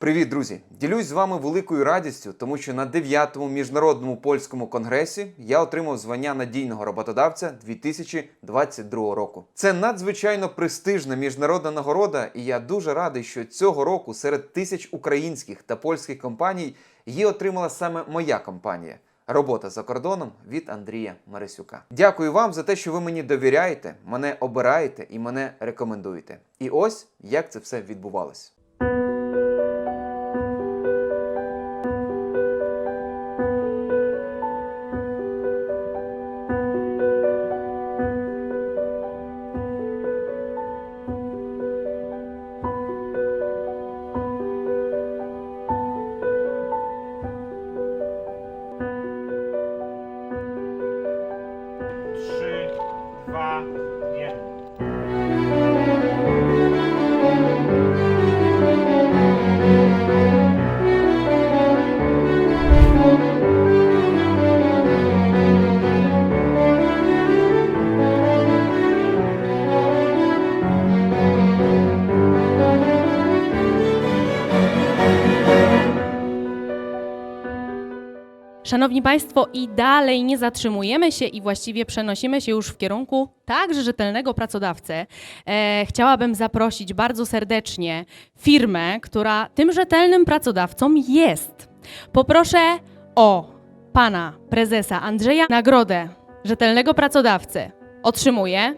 Привіт, друзі! Ділюсь з вами великою радістю, тому що на 9-му міжнародному польському конгресі я отримав звання надійного роботодавця 2022 року. Це надзвичайно престижна міжнародна нагорода, і я дуже радий, що цього року серед тисяч українських та польських компаній її отримала саме моя компанія. Робота за кордоном від Андрія Марисюка. Дякую вам за те, що ви мені довіряєте, мене обираєте і мене рекомендуєте. І ось як це все відбувалось. Szanowni Państwo, i dalej nie zatrzymujemy się i właściwie przenosimy się już w kierunku także rzetelnego pracodawcy. E, chciałabym zaprosić bardzo serdecznie firmę, która tym rzetelnym pracodawcą jest. Poproszę o pana prezesa Andrzeja nagrodę rzetelnego pracodawcy. Otrzymuje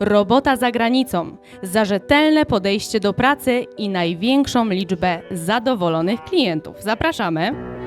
robota za granicą za rzetelne podejście do pracy i największą liczbę zadowolonych klientów. Zapraszamy.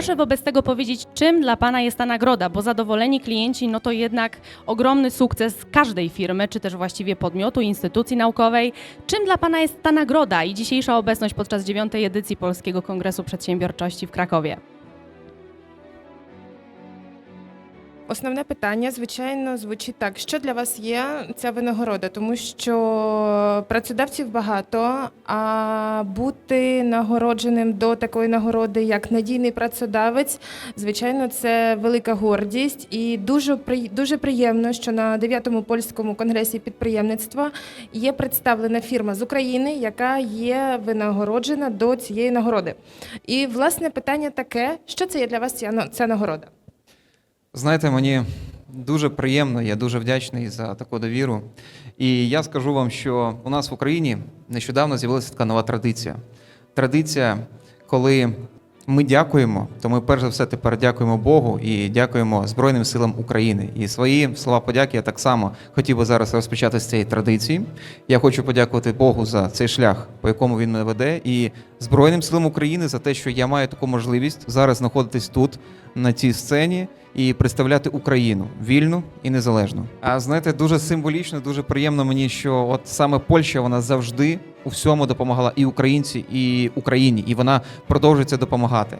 Proszę wobec tego powiedzieć, czym dla Pana jest ta nagroda, bo zadowoleni klienci no to jednak ogromny sukces każdej firmy, czy też właściwie podmiotu, instytucji naukowej. Czym dla Pana jest ta nagroda i dzisiejsza obecność podczas dziewiątej edycji Polskiego Kongresu Przedsiębiorczości w Krakowie? Основне питання, звичайно, звучить так: що для вас є ця винагорода? Тому що працедавців багато, а бути нагородженим до такої нагороди, як надійний працедавець, звичайно, це велика гордість. І дуже дуже приємно, що на 9-му польському конгресі підприємництва є представлена фірма з України, яка є винагороджена до цієї нагороди. І власне питання таке: що це є для вас ця, ця нагорода? Знаєте, мені дуже приємно, я дуже вдячний за таку довіру. І я скажу вам, що у нас в Україні нещодавно з'явилася така нова традиція. Традиція, коли ми дякуємо, то ми перш за все тепер дякуємо Богу і дякуємо Збройним силам України. І свої слова подяки я так само хотів би зараз розпочати з цієї традиції. Я хочу подякувати Богу за цей шлях, по якому він мене веде, і Збройним силам України за те, що я маю таку можливість зараз знаходитись тут, на цій сцені, і представляти Україну вільну і незалежну. А знаєте, дуже символічно, дуже приємно мені, що от саме Польща вона завжди у всьому допомагала і українці, і Україні, і вона продовжує це допомагати.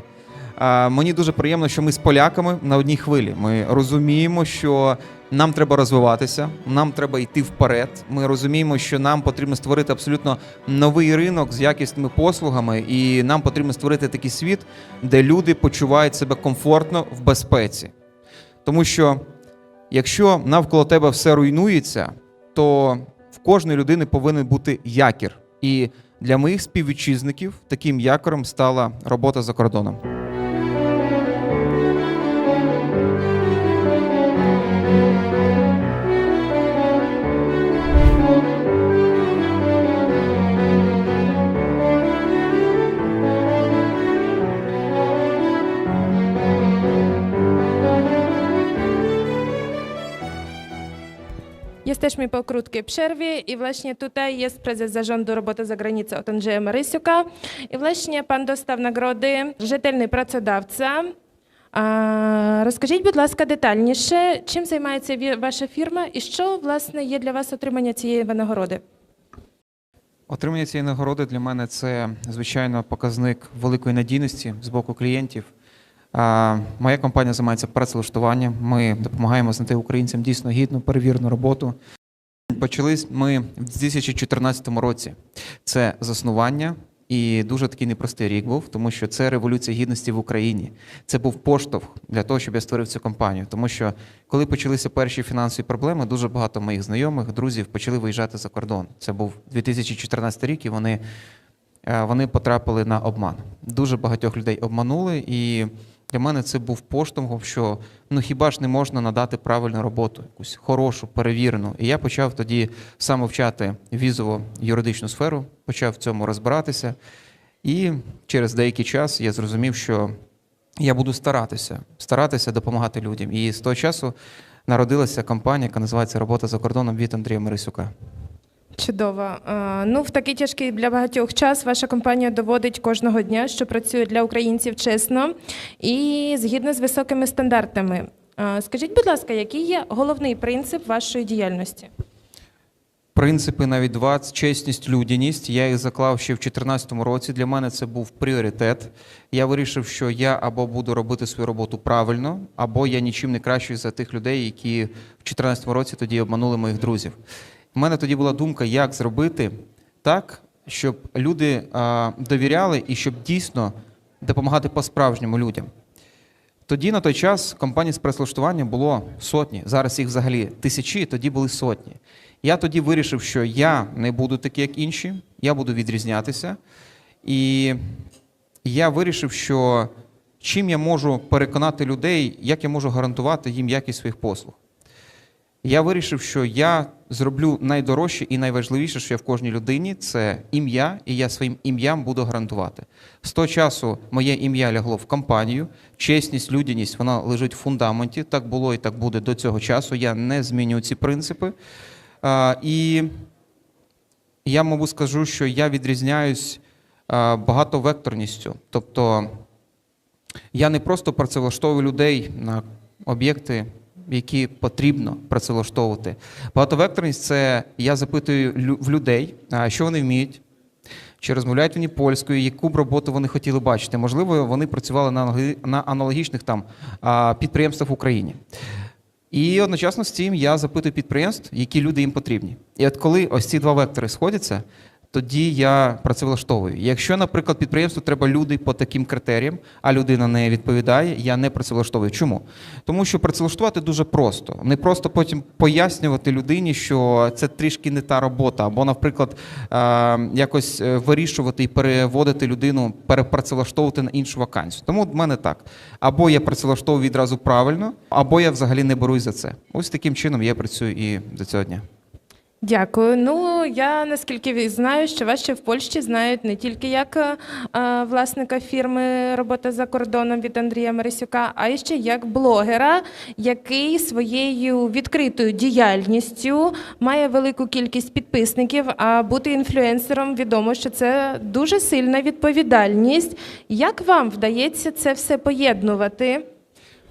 Мені дуже приємно, що ми з поляками на одній хвилі. Ми розуміємо, що нам треба розвиватися, нам треба йти вперед. Ми розуміємо, що нам потрібно створити абсолютно новий ринок з якісними послугами, і нам потрібно створити такий світ, де люди почувають себе комфортно в безпеці. Тому що якщо навколо тебе все руйнується, то в кожної людини повинен бути якір. І для моїх співвітчизників таким якорем стала робота за кордоном. Jesteśmy po krótkiej przerwie i właśnie tutaj jest prezes zarządu roboty za granicą od Andrzeja Marysiuka. I właśnie pan dostał nagrody Rzetelny Pracodawca. А, розкажіть, будь ласка, детальніше, чим займається ваша фірма і що, власне, є для вас отримання цієї винагороди? Отримання цієї нагороди для мене це звичайно показник великої надійності з боку клієнтів. Моя компанія займається працевлаштуванням. Ми допомагаємо знайти українцям дійсно гідну перевірену роботу. Почались ми в 2014 році. Це заснування, І дуже такий непростий рік був, тому що це революція гідності в Україні. Це був поштовх для того, щоб я створив цю компанію. Тому що коли почалися перші фінансові проблеми, дуже багато моїх знайомих, друзів почали виїжджати за кордон. Це був 2014 рік, і вони, е, вони потрапили на обман. Дуже багатьох людей обманули, і для мене це був поштовхом, що ну хіба ж не можна надати правильну роботу, якусь хорошу, перевірену. І я почав тоді саме вчати візово-юридичну сферу, почав в цьому розбиратися. І через деякий час я зрозумів, що я буду старатися, старатися допомагати людям. І з того часу народилася компанія, яка називається Робота за кордоном від Андрія Мирисюка. Чудово. Е, Ну, в такий тяжкий для багатьох час ваша компанія доводить кожного дня, що працює для українців чесно і згідно з високими стандартами. Е, Скажіть, будь ласка, який є головний принцип вашої діяльності? Принципи навіть два чесність, людяність. Я їх заклав ще в 2014 році. Для мене це був пріоритет. Я вирішив, що я або буду робити свою роботу правильно, або я нічим не кращий за тих людей, які в 2014 році тоді обманули моїх друзів. У мене тоді була думка, як зробити так, щоб люди довіряли і щоб дійсно допомагати по-справжньому людям. Тоді на той час компаній з прес-влаштування було сотні. Зараз їх взагалі тисячі, тоді були сотні. Я тоді вирішив, що я не буду такий, як інші, я буду відрізнятися. І я вирішив, що чим я можу переконати людей, як я можу гарантувати їм якість своїх послуг. Я вирішив, що я зроблю найдорожче і найважливіше, що є в кожній людині, це ім'я, і я своїм ім'ям буду гарантувати. З того часу моє ім'я лягло в компанію, чесність, людяність, вона лежить в фундаменті. Так було і так буде до цього часу. Я не змінюю ці принципи. А, і я, мабуть, скажу, що я відрізняюсь багатовекторністю. Тобто я не просто працевлаштовую людей на об'єкти, які потрібно працевлаштовувати. Багатовекторність це я запитую в людей, що вони вміють, чи розмовляють вони польською, яку б роботу вони хотіли бачити. Можливо, вони працювали на аналогічних там підприємствах в Україні. І одночасно з цим я запитую підприємств, які люди їм потрібні. І от коли ось ці два вектори сходяться, тоді я працевлаштовую. Якщо, наприклад, підприємству треба люди по таким критеріям, а людина не відповідає, я не працевлаштовую. Чому? Тому що працевлаштувати дуже просто. Не просто потім пояснювати людині, що це трішки не та робота, або, наприклад, е, якось е, вирішувати і переводити людину, перепрацевлаштовувати на іншу вакансію. Тому в мене так. Або я працевлаштовую відразу правильно, або я взагалі не берусь за це. Ось таким чином я працюю і до цього дня. Дякую. Ну я наскільки знаю, що вас ще в Польщі знають не тільки як е, е, власника фірми робота за кордоном від Андрія Марисюка, а й ще як блогера, який своєю відкритою діяльністю має велику кількість підписників. А бути інфлюенсером відомо, що це дуже сильна відповідальність. Як вам вдається це все поєднувати?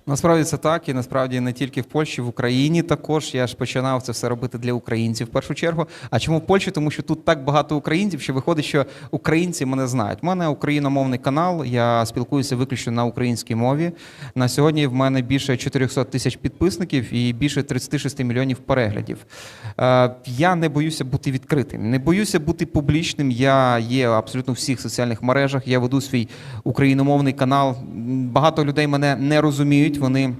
Насправді це так, і насправді не тільки в Польщі, в Україні також. Я ж починав це все робити для українців в першу чергу. А чому в Польщі? Тому що тут так багато українців, що виходить, що українці мене знають. У мене україномовний канал. Я спілкуюся виключно на українській мові. На сьогодні в мене більше 400 тисяч підписників і більше 36 мільйонів переглядів. Е, Я не боюся бути відкритим, не боюся бути публічним. Я є абсолютно всіх соціальних мережах. Я веду свій україномовний канал. Багато людей мене не розуміють. Вони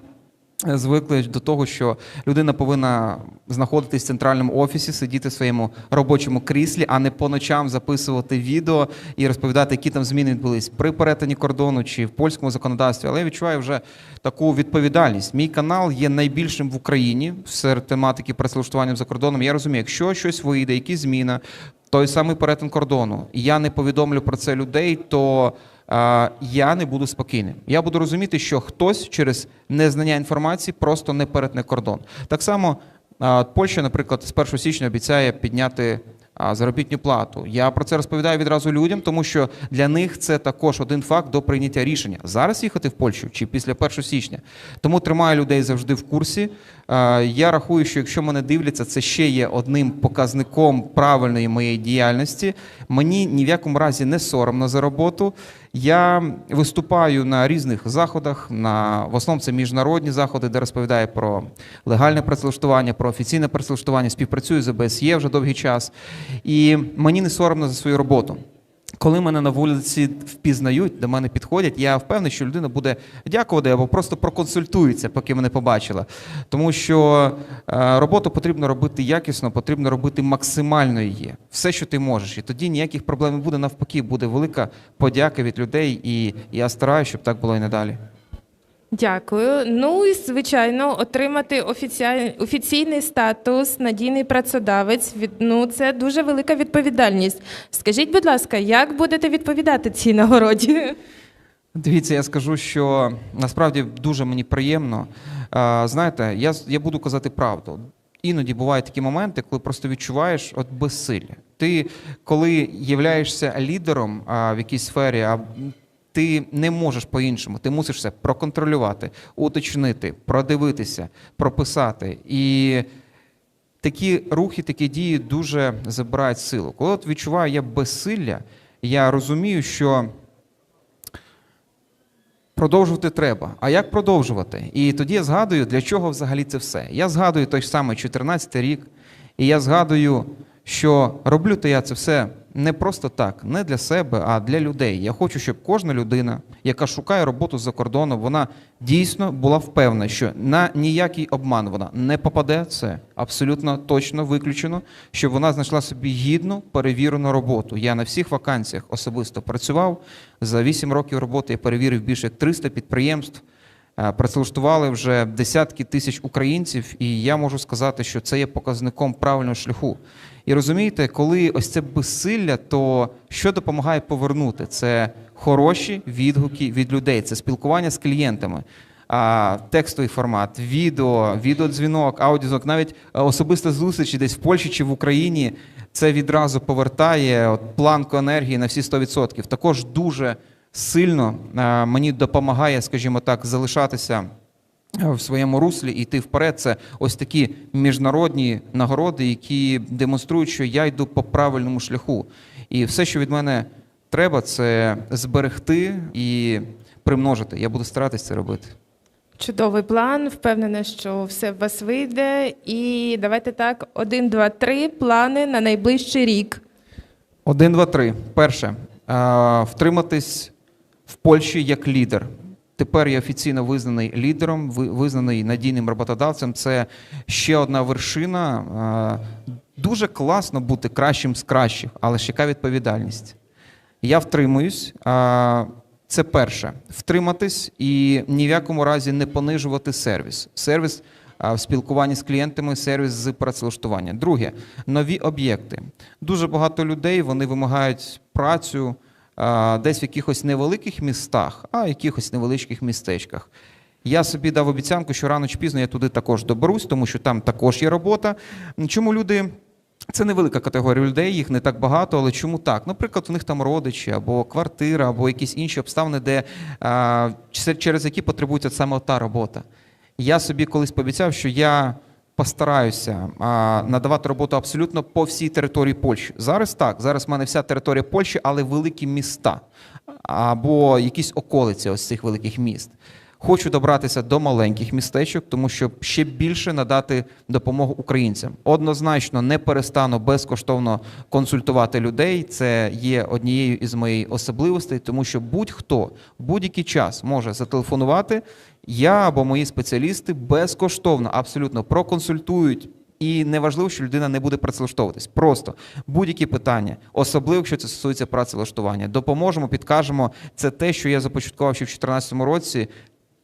е, звикли до того, що людина повинна знаходитись в центральному офісі, сидіти в своєму робочому кріслі, а не по ночам записувати відео і розповідати, які там зміни відбулись при перетині кордону чи в польському законодавстві. Але я відчуваю вже таку відповідальність. Мій канал є найбільшим в Україні серед тематики працевлаштування за кордоном. Я розумію, якщо щось вийде, якісь зміни, той самий перетин кордону, і я не повідомлю про це людей, то я не буду спокійним. Я буду розуміти, що хтось через незнання інформації просто не перетне кордон. Так само Польща, наприклад, з 1 січня обіцяє підняти заробітну плату. Я про це розповідаю відразу людям, тому що для них це також один факт до прийняття рішення зараз їхати в Польщу чи після 1 січня. Тому тримаю людей завжди в курсі. Я рахую, що якщо мене дивляться, це ще є одним показником правильної моєї діяльності. Мені ні в якому разі не соромно за роботу. Я виступаю на різних заходах. На в основному це міжнародні заходи, де розповідаю про легальне працевлаштування, про офіційне працевлаштування. Співпрацюю з ОБСЄ вже довгий час, і мені не соромно за свою роботу. Коли мене на вулиці впізнають, до мене підходять, я впевнений, що людина буде дякувати або просто проконсультується, поки мене побачила. Тому що е, роботу потрібно робити якісно, потрібно робити максимально її. Все, що ти можеш. І тоді ніяких проблем не буде навпаки, буде велика подяка від людей, і я стараюся, щоб так було і надалі. Дякую. Ну і звичайно, отримати офіційний статус надійний працедавець від ну це дуже велика відповідальність. Скажіть, будь ласка, як будете відповідати цій нагороді? Дивіться, я скажу, що насправді дуже мені приємно. Знаєте, я, я буду казати правду. Іноді бувають такі моменти, коли просто відчуваєш от безсилля. Ти, коли являєшся лідером в якійсь сфері, а ти не можеш по-іншому. Ти мусиш все проконтролювати, уточнити, продивитися, прописати. І такі рухи, такі дії дуже забирають силу. Коли от відчуваю я безсилля, я розумію, що продовжувати треба. А як продовжувати? І тоді я згадую, для чого взагалі це все. Я згадую той самий 14 рік, і я згадую, що роблю то я це все не просто так, не для себе, а для людей. Я хочу, щоб кожна людина, яка шукає роботу за кордоном, вона дійсно була впевнена, що на ніякий обман вона не попаде. Це абсолютно точно виключено, щоб вона знайшла собі гідну перевірену роботу. Я на всіх вакансіях особисто працював. За 8 років роботи я перевірив більше як 300 підприємств. Е, Працевлаштували вже десятки тисяч українців, і я можу сказати, що це є показником правильного шляху. І розумієте, коли ось це безсилля, то що допомагає повернути? Це хороші відгуки від людей, це спілкування з клієнтами. Текстовий формат, відео, відеодзвінок, аудіозвінок, навіть е, особиста зустріч десь в Польщі чи в Україні, це відразу повертає от, планку енергії на всі 100%. Також дуже сильно е, мені допомагає, скажімо так, залишатися е, в своєму руслі і йти вперед. Це ось такі міжнародні нагороди, які демонструють, що я йду по правильному шляху. І все, що від мене треба, це зберегти і примножити. Я буду старатися це робити. Чудовий план. Впевнена, що все в вас вийде. І давайте так: один, два, три плани на найближчий рік. Один, два, три. Перше. е, Втриматись в Польщі як лідер. Тепер я офіційно визнаний лідером, визнаний надійним роботодавцем. Це ще одна вершина. Дуже класно бути кращим з кращих, але ж яка відповідальність? Я втримуюсь. Це перше. Втриматись і ні в якому разі не понижувати сервіс. Сервіс в спілкуванні з клієнтами, сервіс з працевлаштування. Друге, нові об'єкти. Дуже багато людей вони вимагають працю десь в якихось невеликих містах, а в якихось невеличких містечках. Я собі дав обіцянку, що рано чи пізно я туди також доберусь, тому що там також є робота. Чому люди. Це невелика категорія людей, їх не так багато, але чому так? Наприклад, у них там родичі, або квартира, або якісь інші обставини, де через які потребується саме та робота. Я собі колись пообіцяв, що я постараюся а, надавати роботу абсолютно по всій території Польщі. Зараз так, зараз в мене вся територія Польщі, але великі міста або якісь околиці ось цих великих міст. Хочу добратися до маленьких містечок, тому щоб ще більше надати допомогу українцям. Однозначно не перестану безкоштовно консультувати людей. Це є однією із моїх особливостей, тому що будь-хто будь-який час може зателефонувати. Я або мої спеціалісти безкоштовно абсолютно проконсультують. І неважливо, що людина не буде працевлаштовуватись. Просто будь-які питання, особливо якщо це стосується працевлаштування, допоможемо, підкажемо. Це те, що я започаткував ще в 2014 році.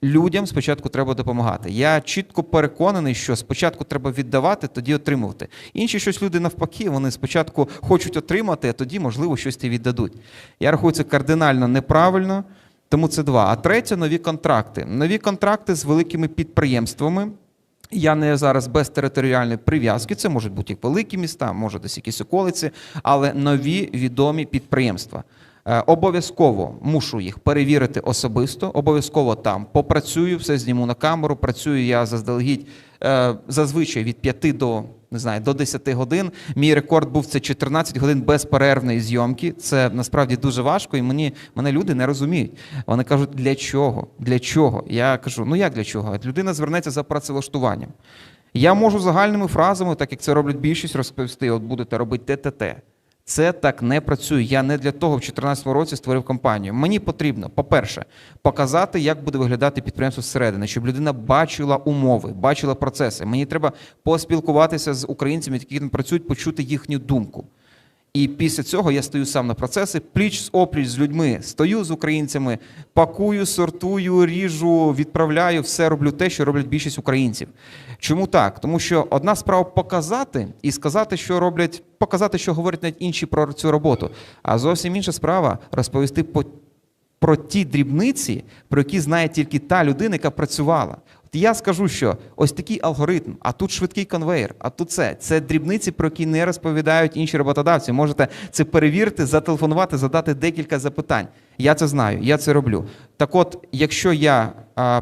Людям спочатку треба допомагати. Я чітко переконаний, що спочатку треба віддавати, тоді отримувати. Інші щось люди навпаки, вони спочатку хочуть отримати, а тоді, можливо, щось ті віддадуть. Я рахую це кардинально неправильно, тому це два. А третє нові контракти. Нові контракти з великими підприємствами. Я не зараз без територіальної прив'язки. Це можуть бути як великі міста, може десь якісь околиці, але нові відомі підприємства. Е, Обов'язково мушу їх перевірити особисто. Обов'язково там попрацюю, все зніму на камеру. Працюю я заздалегідь е, зазвичай від 5 до не знаю до 10 годин. Мій рекорд був це 14 годин безперервної зйомки. Це насправді дуже важко, і мені мене люди не розуміють. Вони кажуть, для чого? Для чого? Я кажу, ну як для чого? Людина звернеться за працевлаштуванням. Я можу загальними фразами, так як це роблять більшість, розповісти: от будете робити те-те-те. Це так не працює. Я не для того в 2014 році створив компанію. Мені потрібно, по-перше, показати, як буде виглядати підприємство зсередини, щоб людина бачила умови, бачила процеси. Мені треба поспілкуватися з українцями, які там працюють, почути їхню думку. І після цього я стою сам на процеси, пліч з опліч з людьми, стою з українцями, пакую, сортую, ріжу, відправляю, все роблю те, що роблять більшість українців. Чому так? Тому що одна справа показати і сказати, що роблять, показати, що говорять навіть інші про цю роботу. А зовсім інша справа розповісти по про ті дрібниці, про які знає тільки та людина, яка працювала. Я скажу, що ось такий алгоритм, а тут швидкий конвейер, а тут це. Це дрібниці, про які не розповідають інші роботодавці. Можете це перевірити, зателефонувати, задати декілька запитань. Я це знаю, я це роблю. Так от, якщо я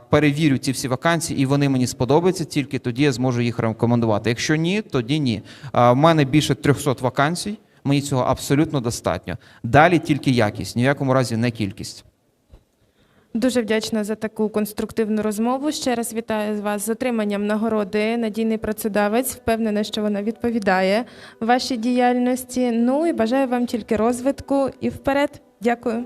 перевірю ці всі вакансії і вони мені сподобаються, тільки тоді я зможу їх рекомендувати. Якщо ні, тоді ні. В мене більше 300 вакансій. Мені цього абсолютно достатньо. Далі тільки якість, ні в якому разі не кількість. Дуже вдячна за таку конструктивну розмову. Ще раз вітаю вас з отриманням нагороди Надійний працедавець. Впевнена, що вона відповідає вашій діяльності. Ну і бажаю вам тільки розвитку і вперед. Дякую.